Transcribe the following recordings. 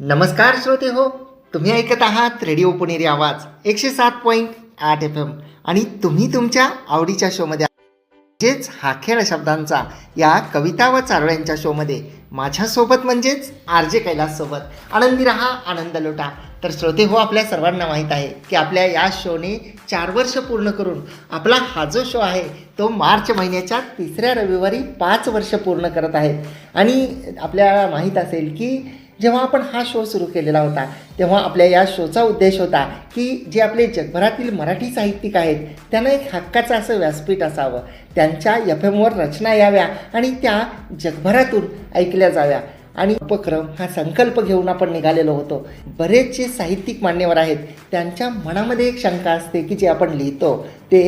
नमस्कार श्रोते हो तुम्ही ऐकत आहात रेडिओ पुणेरी आवाज एकशे सात पॉईंट आठ एफ एम आणि तुम्ही तुमच्या आवडीच्या शोमध्ये म्हणजेच हा खेळ शब्दांचा या कविता व चारोळ्यांच्या शोमध्ये माझ्यासोबत म्हणजेच आर जे कैलाससोबत. आनंदी रहा आनंद लुटा. तर श्रोते हो आपल्या सर्वांना माहीत आहे की आपल्या या शोने चार वर्ष पूर्ण करून आपला हा जो शो आहे तो मार्च महिन्याच्या तिसऱ्या रविवारी पाच वर्ष पूर्ण करत आहे आणि आपल्याला माहीत असेल की जेव्हा आपण हा शो सुरू केलेला होता तेव्हा आपल्या या शोचा उद्देश होता की जे आपले जगभरातील मराठी साहित्यिक आहेत त्यांना एक हक्काचं असं व्यासपीठ असावं. त्यांच्या एफ एमवर रचना याव्या आणि त्या जगभरातून ऐकल्या जाव्या. आणि उपक्रम हा संकल्प घेऊन आपण निघालेलो होतो. बरेच जे साहित्यिक मान्यवर आहेत त्यांच्या मनामध्ये एक शंका असते की जे आपण लिहितो ते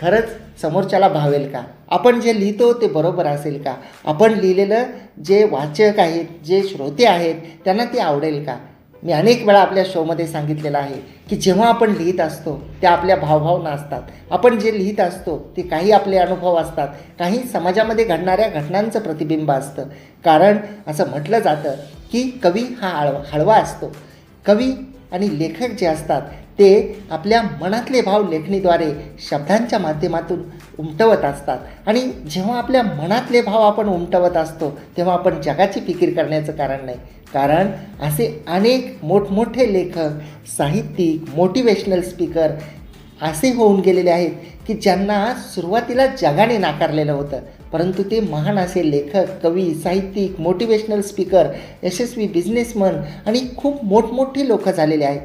खरंच समोरच्याला भावेल का? आपण जे लिहितो ते बरोबर असेल का? आपण लिहिलेलं जे वाचक आहेत जे श्रोते आहेत त्यांना ते आवडेल का? मी अनेक वेळा आपल्या शोमध्ये सांगितलेलं आहे की जेव्हा आपण लिहित असतो त्या आपल्या भावभावना असतात आपण जे लिहित असतो ते काही आपले अनुभव असतात. काही समाजामध्ये घडणाऱ्या घटनांचं प्रतिबिंब असतं. कारण असं म्हटलं जातं की कवी हा आळवा हळवा असतो. कवी आणि लेखक जे असतात ते आपल्या मनातले भाव लेखणीद्वारे शब्दांच्या माध्यमातून उमटवत असतात. आणि जेव्हा आपल्या मनातले भाव आपण उमटवत असतो तेव्हा आपण जगाची फिकीर करण्याचं कारण नाही. कारण असे अनेक मोठमोठे लेखक साहित्यिक मोटिवेशनल स्पीकर असे होऊन गेलेले आहेत की ज्यांना सुरुवातीला जगाने नाकारलेलं होतं. परंतु ते महान असे लेखक कवी साहित्यिक मोटिवेशनल स्पीकर यशस्वी बिझनेसमन आणि खूप मोठमोठी लोक झालेले आहेत.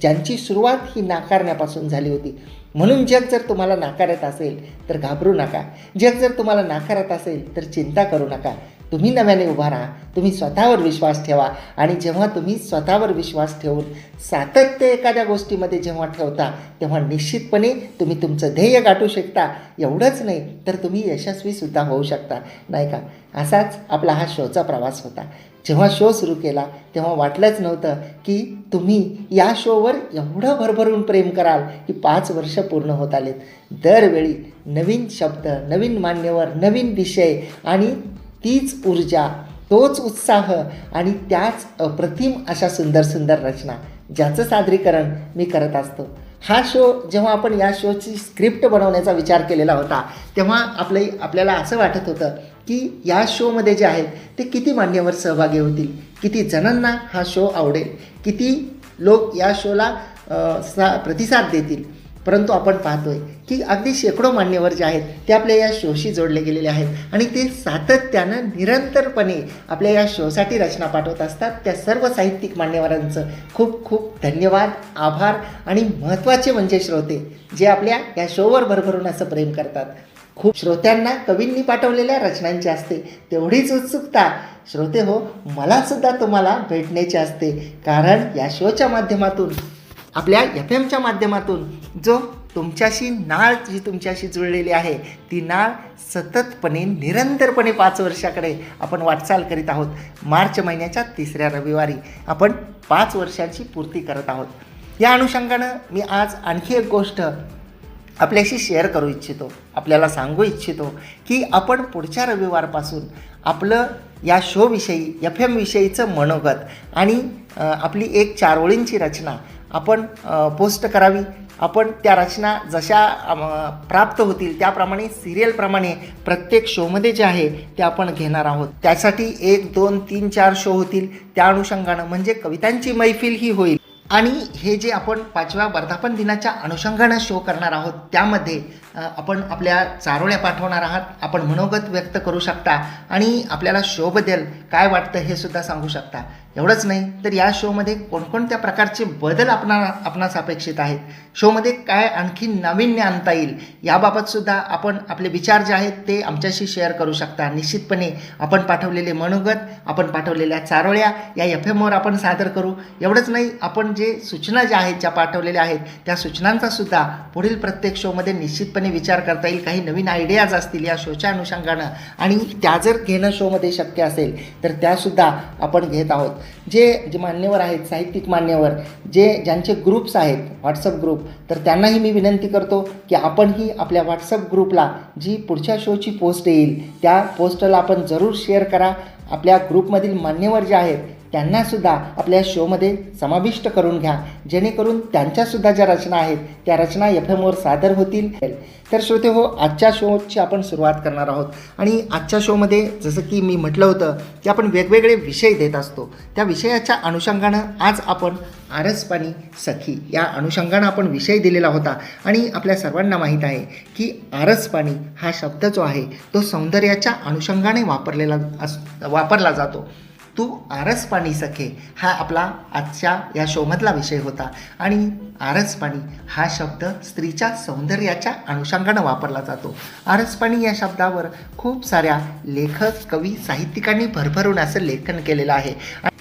ज्यांची सुरुवात ही नाकारण्यापासून झाली होती. म्हणून जग जर तुम्हाला नाकारत असेल तर घाबरू नका. जग जर तुम्हाला नाकारत असेल तर चिंता करू नका. तुम्ही नव्याने उभा राहा. तुम्ही स्वतःवर विश्वास ठेवा. आणि जेव्हा तुम्ही स्वतःवर विश्वास ठेवून सातत्य एखाद्या गोष्टीमध्ये जेव्हा ठेवता तेव्हा निश्चितपणे तुम्ही तुमचं ध्येय गाठू शकता. एवढंच नाही तर तुम्ही यशस्वीसुद्धा होऊ शकता. नाही का? असाच आपला हा शोचा प्रवास होता. जेव्हा शो सुरू केला तेव्हा वाटलंच नव्हतं की तुम्ही या शोवर एवढं भरभरून प्रेम कराल की पाच वर्ष पूर्ण होत आलेत. दरवेळी नवीन शब्द नवीन मान्यवर नवीन विषय आणि तीच ऊर्जा तोच उत्साह आणि त्याच अप्रतिम अशा सुंदर सुंदर रचना ज्याचं सादरीकरण मी करत असतो. हा शो जेव्हा आपण या शोची स्क्रिप्ट बनवण्याचा विचार केलेला होता तेव्हा आपले आपल्याला असं वाटत होतं की या शोमध्ये जे आहेत ते किती मान्यवर सहभागी होतील किती जणांना हा शो आवडेल किती लोक या शोला सा प्रतिसाद देतील. परंतु आपण पाहतोय की अगदी शेकडो मान्यवर जे आहेत ते आपल्या या शोशी जोडले गेलेले आहेत आणि ते सातत्यानं निरंतरपणे आपल्या या शोसाठी रचना पाठवत असतात. त्या सर्व साहित्यिक मान्यवरांचं खूप खूप धन्यवाद आभार आणि महत्त्वाचे म्हणजे श्रोते जे आपल्या या शोवर भरभरून असं प्रेम करतात. खूप श्रोत्यांना कवींनी पाठवलेल्या रचनांची असते तेवढीच उत्सुकता. श्रोते हो मला सुद्धा तुम्हाला भेटण्याची असते कारण या शोच्या माध्यमातून आपल्या एफ एमच्या माध्यमातून जो तुमच्याशी नाळ जी तुमच्याशी जुळलेली आहे ती नाळ सततपणे निरंतरपणे पाच वर्षाकडे आपण वाटचाल करीत आहोत. मार्च महिन्याच्या तिसऱ्या रविवारी आपण पाच वर्षांची पूर्ती करत आहोत. या अनुषंगानं मी आज आणखी एक गोष्ट आपल्याशी शेअर करू इच्छितो आपल्याला सांगू इच्छितो की आपण पुढच्या रविवारपासून आपलं या शोविषयी एफ एमविषयीचं मनोगत आणि आपली एक चार ओळींची रचना आपण पोस्ट करावी. आपण त्या रचना जशा प्राप्त होतील त्याप्रमाणे सिरियलप्रमाणे प्रत्येक शोमध्ये जे आहे ते आपण घेणार आहोत. त्यासाठी एक दोन तीन चार शो होतील. त्या अनुषंगानं म्हणजे कवितांची मैफिल ही होईल. आणि हे जे आपण पाचव्या वर्धापन दिनाच्या अनुषंगानं शो करणार आहोत त्यामध्ये आपण आपल्या चारोळ्या पाठवणार आहात. आपण मनोगत व्यक्त करू शकता. आणि आपल्याला शोबद्दल काय वाटतं हे सुद्धा सांगू शकता. एवढंच नाही तर या शोमध्ये कोणकोणत्या प्रकारचे बदल आपणा आपणास अपेक्षित आहेत? शोमध्ये काय आणखी नाविन्य आणता येईल? याबाबतसुद्धा आपण आपले विचार जे आहेत ते आमच्याशी शेअर करू शकता. निश्चितपणे आपण पाठवलेले मनोगत आपण पाठवलेल्या चारोळ्या या एफ एमवर आपण सादर करू. एवढंच नाही आपण जे सूचना ज्या आहेत ज्या पाठवलेल्या आहेत त्या सूचनांचा सुद्धा पुढील प्रत्येक शोमध्ये निश्चितपणे विचार करता येईल. काही नवीन आयडियाज असतील या शोच्या अनुषंगानं आणि त्या जर घेणं शोमध्ये शक्य असेल तर त्यासुद्धा आपण घेत आहोत. जे जे मान्यवर आहेत साहित्यिक मान्यवर जे ज्यांचे ग्रुप्स आहेत व्हॉट्सअप ग्रुप तर त्यांनाही मी विनंती करतो की आपणही आपल्या व्हॉट्सअप ग्रुपला जी पुढच्या शोची पोस्ट येईल त्या पोस्टला आपण जरूर शेअर करा. आपल्या ग्रुपमधील मान्यवर जे आहेत त्यांनासुद्धा आपल्या शोमध्ये समाविष्ट करून घ्या. जेणेकरून त्यांच्यासुद्धा ज्या रचना आहेत त्या रचना एफ एमवर सादर होतील. तर श्रोते हो आजच्या शोची आपण सुरुवात करणार आहोत. आणि आजच्या शोमध्ये जसं की मी म्हटलं होतं की आपण वेगवेगळे विषय देत असतो. त्या विषयाच्या अनुषंगानं आज आपण आरसपाणी सखी या अनुषंगानं आपण विषय दिलेला होता. आणि आपल्या सर्वांना माहीत आहे की आरसपाणी हा शब्द जो आहे तो सौंदर्याच्या अनुषंगाने वापरलेला अस वापरला जातो. तू आरस पाणी सखे हा आपला आजच्या या शोमधला विषय होता. आणि आरस पाणी हा शब्द स्त्रीच्या सौंदर्याच्या अनुषंगानं वापरला जातो. आरसपाणी या शब्दावर खूप साऱ्या लेखक कवी साहित्यिकांनी भरभरून असं लेखन केलेलं आहे.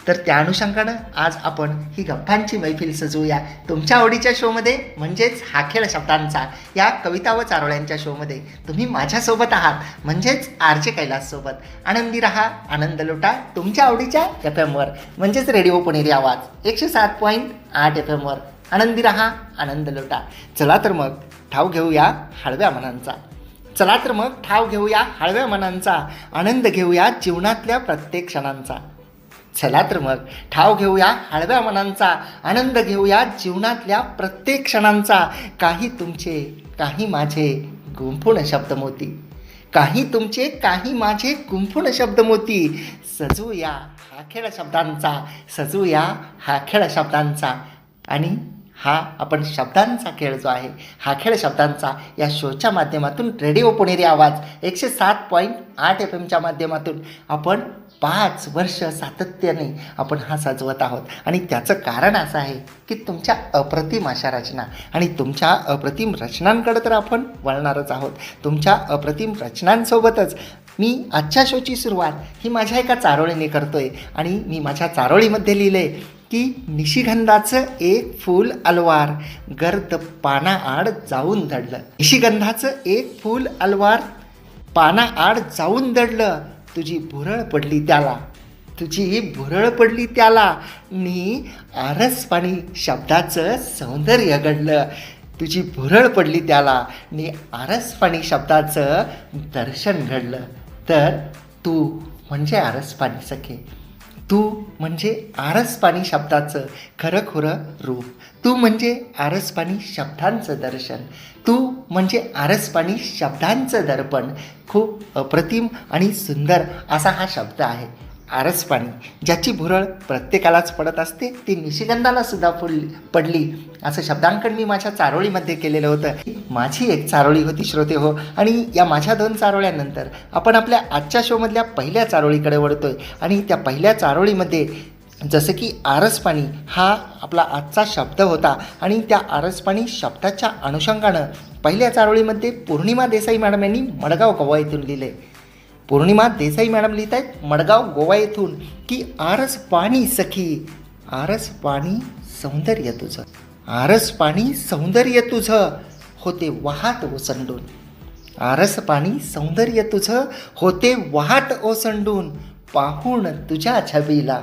तर त्या अनुषंगानं आज आपण ही गप्पांची मैफिल सजवूया. तुमच्या आवडीच्या शोमध्ये म्हणजेच हा खेळ शब्दांचा या कविता व चारोळ्यांच्या शोमध्ये तुम्ही माझ्यासोबत आहात म्हणजेच आर जे कैलाससोबत. आनंदी रहा आनंद लुटा तुमच्या आवडीच्या एफ एमवर म्हणजेच रेडिओ पुणेरी आवाज एकशे सात पॉईंट आठ एफ एमवर आनंदी रहा आनंद लुटा. चला तर मग ठाव घेऊया हळव्या मनांचा. चला तर मग ठाव घेऊया हळव्या मनांचा. आनंद घेऊया जीवनातल्या प्रत्येक क्षणांचा. चला तर मग. ठाव घेऊया हळव्या मनांचा आनंद घेऊया जीवनातल्या प्रत्येक क्षणांचा. काही तुमचे काही माझे गुंफून शब्दमोती. काही तुमचे काही माझे गुंफून शब्दमोती. सजूया हा खेळ शब्दांचा सजूया हा खेळ शब्दांचा. आणि हा आपण शब्दांचा खेळ जो आहे हा खेळ शब्दांचा या शोच्या माध्यमातून रेडिओ पुणेरी आवाज एकशे सात पॉईंट आठ एफ एमच्या माध्यमातून आपण पाच वर्ष सातत्याने आपण हा सजवत आहोत. आणि त्याचं कारण असं आहे की तुमच्या अप्रतिम अशा रचना आणि तुमच्या अप्रतिम रचनांकडे तर आपण वळणारच आहोत. तुमच्या अप्रतिम रचनांसोबतच मी आजच्या शोची सुरुवात ही माझ्या एका चारोळीने करतोय. आणि मी माझ्या चारोळीमध्ये लिहिले की निशिगंधाचं एक फूल अलवार गर्द पानाआड जाऊन दडलं. निशिगंधाचं एक फूल अलवार पानाआड जाऊन दडलं. तुझी भुरळ पडली त्याला. तुझी भुरळ पडली त्याला. नी आरसपाणी शब्दाचं सौंदर्य घडलं. तुझी भुरळ पडली त्याला. नी आरसपाणी शब्दाचं दर्शन घडलं. तर तू म्हणजे आरसपाणी सखे. तू म्हणजे आरसपाणी शब्दाचं खरं खुरं रूप. तू म्हणजे आरसपाणी शब्दांचं दर्शन. तू म्हणजे आरसपाणी शब्दांचं दर्पण. खूप अप्रतिम आणि सुंदर असा हा शब्द आहे. आरस पाणी. ज्याची भुरळ प्रत्येकालाच पडत असते ती निशिगंधाला सुद्धा फुल पडली. असं शब्दांकन मी माझ्या चारोळीमध्ये केलेलं होतं. माझी एक चारोळी होती श्रोते हो. आणि या माझ्या दोन चारोळ्यानंतर आपण आपल्या आजच्या शोमधल्या पहिल्या चारोळीकडे वळतोय. आणि त्या पहिल्या चारोळीमध्ये जसं की आरसपाणी हा आपला आजचा शब्द होता. आणि त्या आरसपाणी शब्दाच्या अनुषंगानं पहिल्या चारोळीमध्ये पौर्णिमा देसाई मॅडम यांनी मडगाव कवायतून येथून लिहिले. पौर्णिमा देसाई मॅडम लिहित आहेत मडगाव गोवा येथून की आरस पाणी सखी आरस पाणी सौंदर्य तुझं. आरस पाणी सौंदर्य तुझं होते वाहत ओसंडून. आरस पाणी सौंदर्य तुझं होते वाहत ओसंडून पाहून तुझ्या छबीला.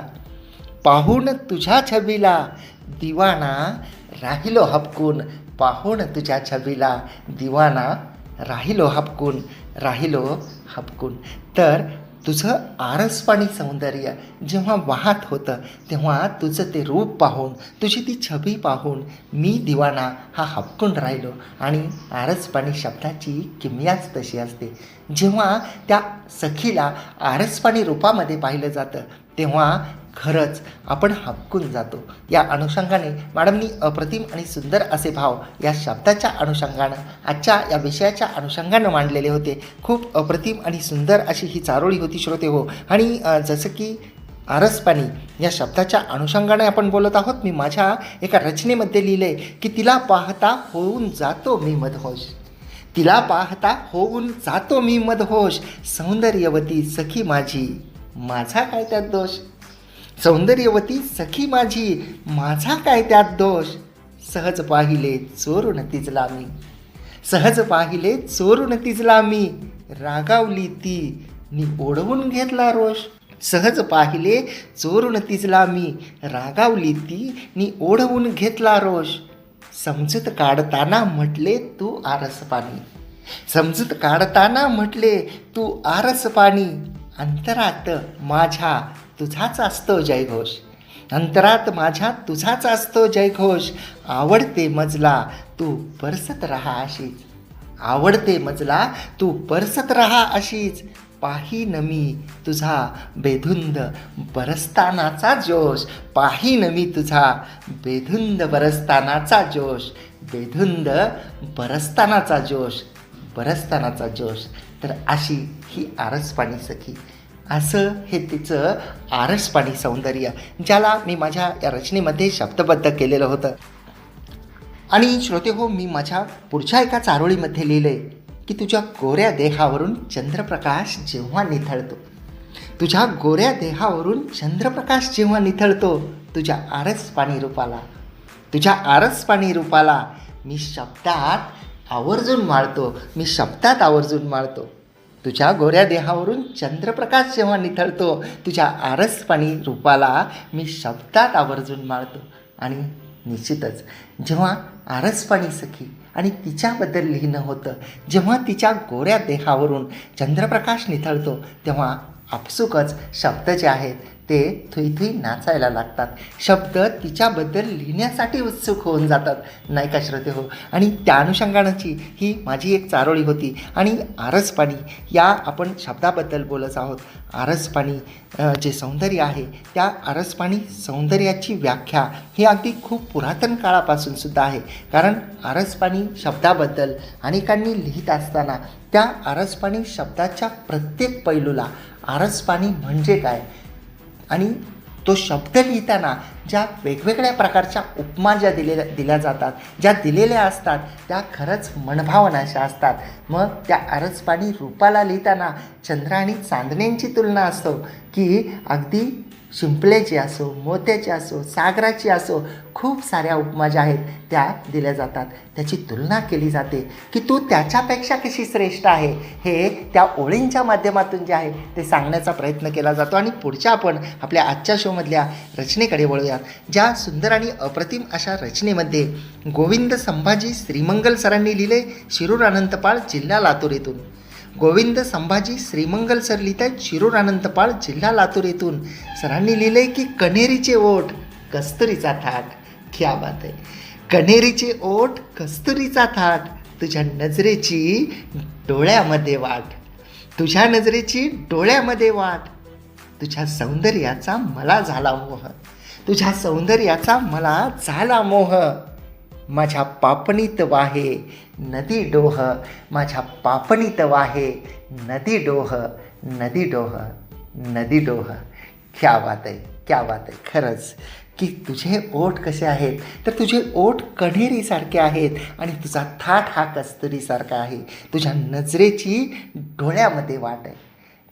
पाहून तुझ्या छबीला दिवाना राहिलो हपकून पाहून तुझ्या छबीला दिवाना राहिलो हपकून राहिलो हपकून तर तुझं आरसपाणी सौंदर्य जेव्हा वाहत होतं तेव्हा तुझं ते रूप पाहून तुझी ती छबी पाहून मी दिवाना हा हपकून राहिलो. आणि आरसपाणी शब्दाची किमयाच तशी असते. जेव्हा त्या सखीला आरसपाणी रूपामध्ये पाहिलं जातं तेव्हा खरंच आपण हाबकून जातो. या अनुषंगाने मॅडमनी अप्रतिम आणि सुंदर असे भाव या शब्दाच्या अनुषंगानं आजच्या या विषयाच्या अनुषंगानं मांडलेले होते. खूप अप्रतिम आणि सुंदर अशी ही चारोळी होती श्रोते हो. आणि जसं की आरसपाणी या शब्दाच्या अनुषंगाने आपण बोलत आहोत मी माझ्या एका रचनेमध्ये लिहिले की तिला पाहता होऊन जातो मी मधहोश. तिला पाहता होऊन जातो मी मदहोश सौंदर्यवती सखी माझी माझा काय त्यात दोष? सौंदर्यवती सखी माझी माझा काय त्यात दोष? सहज पाहिले चोरून तिजला मी. सहज पाहिले चोरून तिजला मी. रागावली ती मी ओढवून घेतला रोष. सहज पाहिले चोरून तिजला मी. रागावली ती मी ओढवून घेतला रोष. समजूत काढताना म्हटले तू आरस पाणी. समजूत काढताना म्हटले तू आरस पाणी. अंतरात माझ्या तुझाच असतो जयघोष. अंतरात माझ्या तुझाच असतो जयघोष. आवडते मजला तू परसत रहा अशीच. आवडते मजला तू परसत रहा अशीच. पाही नमी तुझा बेधुंद बरसतानाचा जोश. पाही नमी तुझा बेधुंद बरसतानाचा जोश. बेधुंद बरसतानाचा जोश. बरसतानाचा जोश. तर अशी ही आरसपाणी सखी. असं हे तिचं आरसपाणी सौंदर्य ज्याला मी माझ्या या रचनेमध्ये शब्दबद्ध केलेलं होतं. आणि श्रोते हो मी माझ्या पुढच्या एका चारोळीमध्ये लिहिलंय की तुझ्या गोऱ्या देहावरून चंद्रप्रकाश जेव्हा निथळतो तुझ्या गोऱ्या देहावरून चंद्रप्रकाश जेव्हा निथळतो तुझ्या आरस पाणी रूपाला तुझ्या आरस पाणी रूपाला मी शब्दात आवर्जून माळतो मी शब्दात आवर्जून माळतो. तुझ्या गोऱ्या देहावरून चंद्रप्रकाश जेव्हा निथळतो तुझ्या आरसपाणी रूपाला मी शब्दात आवर्जून माळतो. आणि निश्चितच जेव्हा आरसपाणी सखी आणि तिच्याबद्दल लिहिणं होतं जेव्हा तिच्या गोऱ्या देहावरून चंद्रप्रकाश निथळतो तेव्हा आपसुकच शब्द जे आहेत ते थुई थुई नाचायला लागतात. शब्द तिच्याबद्दल लिहिण्यासाठी उत्सुक होऊन जातात. नाही का श्रोते हो? आणि त्या अनुषंगानाची ही माझी एक चारोळी होती. आणि आरसपाणी या आपण शब्दाबद्दल बोलत आहोत. आरसपाणी जे सौंदर्य आहे त्या आरसपाणी सौंदर्याची व्याख्या ही अगदी खूप पुरातन काळापासून सुद्धा आहे. कारण आरसपाणी शब्दाबद्दल अनेकांनी लिहित असताना त्या आरसपाणी शब्दाच्या प्रत्येक पैलूला आरसपाणी म्हणजे काय? आणि तो शब्द लिहिताना ज्या वेगवेगळ्या प्रकारच्या उपमा ज्या दिलेल्या दिल्या जातात ज्या दिलेल्या असतात त्या खरंच मनभावना अशा असतात. मग त्या आरसपाणी रूपाला लिहिताना चंद्र आणि चांदण्यांची तुलना असतो की अगदी शिंपल्याची असो मोत्याची असो सागराची असो खूप साऱ्या उपमा ज्या आहेत त्या दिल्या जातात. त्याची तुलना केली जाते की तू त्याच्यापेक्षा कशी श्रेष्ठ आहे? हे त्या ओळींच्या माध्यमातून जे आहे ते सांगण्याचा प्रयत्न केला जातो. आणि पुढच्या आपण आपल्या आजच्या शोमधल्या रचनेकडे वळूयात. ज्या सुंदर आणि अप्रतिम अशा रचनेमध्ये गोविंद संभाजी श्रीमंगल सरांनी लिहिले शिरूर अनंतपाळ जिल्हा लातूर येथून. गोविंद संभाजी श्रीमंगल सर लिहित आहेत शिरूर अनंतपाळ जिल्हा लातूर येथून. सरांनी लिहिले की कण्हेरीचे ओठ कस्तुरीचा थाट. क्या बात आहे. कण्हेरीचे ओठ कस्तुरीचा थाट. तुझ्या नजरेची डोळ्यामध्ये वाट. तुझ्या नजरेची डोळ्यामध्ये वाट. तुझ्या सौंदर्याचा मला झाला मोह. तुझ्या सौंदर्याचा मला झाला मोह. माझ्या पापणीत वाहे नदी डोह माझ्या पापणीत वाहे नदी डोह नदी डोह नदी डोह. क्या बात आहे क्या बात आहे. खरंच की तुझे ओठ कसे आहेत? तर तुझे ओठ कण्हेरीसारखे आहेत आणि तुझा थाट हा कस्तुरीसारखा आहे. तुझ्या नजरेची डोळ्यामध्ये वाट आहे.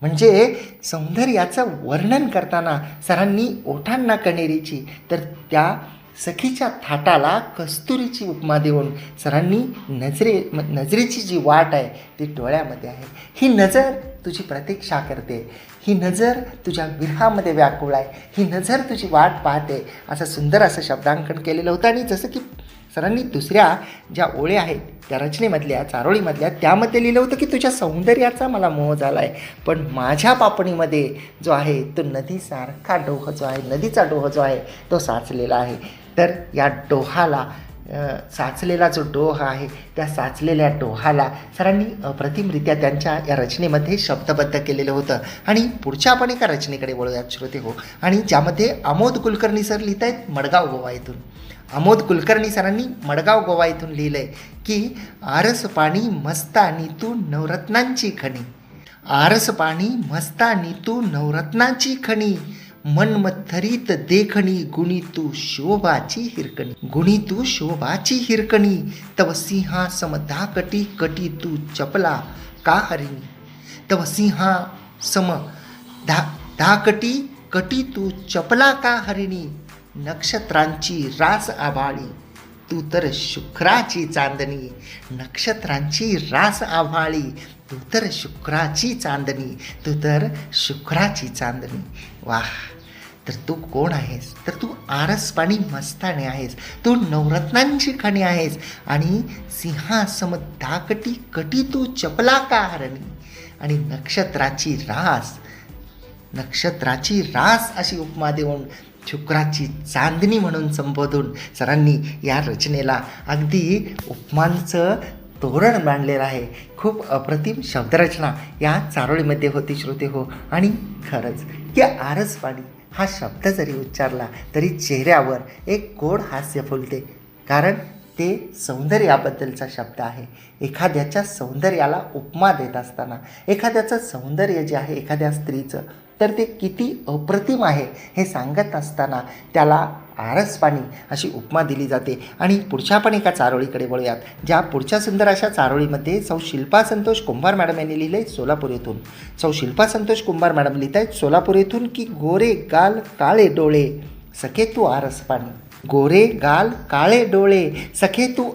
म्हणजे सौंदर्याचं वर्णन करताना सरांनी ओठांना कणेरीची तर त्या सखीच्या थाटाला कस्तुरीची उपमा देऊन सरांनी नजरे नजरेची जी वाट आहे ती डोळ्यामध्ये आहे. ही नजर तुझी प्रतीक्षा करते. ही नजर तुझ्या विरहामध्ये व्याकुळ आहे. ही नजर तुझी वाट पाहते. असं सुंदर असं शब्दांकन केलेलं होतं आणि जसं की सरांनी दुसऱ्या ज्या ओळ्या आहेत त्या रचनेमधल्या चारोळीमधल्या त्यामध्ये लिहिलं होतं की तुझ्या सौंदर्याचा मला मोह झाला आहे पण माझ्या पापणीमध्ये जो आहे तो नदीसारखा डोह जो आहे नदीचा डोह जो आहे तो साचलेला आहे. तर या डोहाला साचलेला जो डोह आहे त्या साचलेल्या डोहाला सरांनी अप्रतिमरित्या त्यांच्या या रचनेमध्ये शब्दबद्ध केलेलं होतं. आणि पुढच्या आपण एका रचनेकडे वळूयात श्रोते हो. आणि ज्यामध्ये आमोद कुलकर्णी सर लिहित आहेत मडगाव गोवा येथून आमोद कुलकर्णी सरांनी मडगाव गोवा येथून लिहिलं आहे की आरस पाणी मस्ता तू नवरत्नांची खणी. आरस पाणी मस्ता तू नवरत्नांची खणी. मनमथरीत देखणी गुणी तू शोभाची हिरकणी. गुणी तू शोभाची हिरकणी तव सिंहा समधाकटी कटी तू चपला का हरिणी. तव सिंहा सम धा धाकटी कटी तू चपला का हरिणी. नक्षत्रांची रास आभाळी तू तर शुक्राची चांदणी. नक्षत्रांची रास आभाळी तू तर शुक्राची चांदणी तू तर शुक्राची चांदणी. वाह! तर तू कोण आहेस? तर तू आरसपाणी मस्ताने आहेस. तू नवरत्नांची खाणी आहेस. आणि सिंहासम धाकटी कटी तू चपला का हरणी आणि नक्षत्राची रास नक्षत्राची रास अशी उपमा देऊन शुक्राची चांदणी म्हणून संबोधून सरांनी या रचनेला अगदी उपमांचं तोरण मांडलेलं आहे. खूप अप्रतिम शब्दरचना या चारोळीमध्ये होती श्रोते हो. आणि खरंच या आरस पाणी हा शब्द जरी उच्चारला तरी चेहऱ्यावर एक गोड हास्य फुलते. कारण ते सौंदर्याबद्दलचा शब्द आहे. एखाद्याच्या सौंदर्याला उपमा देत असताना एखाद्याचं सौंदर्य जे आहे एखाद्या स्त्रीचं तर ते किती अप्रतिम आहे हे सांगत असताना त्याला आरस पाणी अशी उपमा दिली जाते. आणि पुढच्या पण एका चारोळीकडे वळूयात ज्या पुढच्या सुंदर अशा चारोळीमध्ये सौ शिल्पा संतोष कुंभार मॅडम यांनी लिहिले सोलापूर येथून. सौ शिल्पा संतोष कुंभार मॅडम लिहित आहेत सोलापूर येथून की गोरे गाल काळे डोळे. सखे तू आरस पाणी गोरे गाल काळे डोळे. सखे तू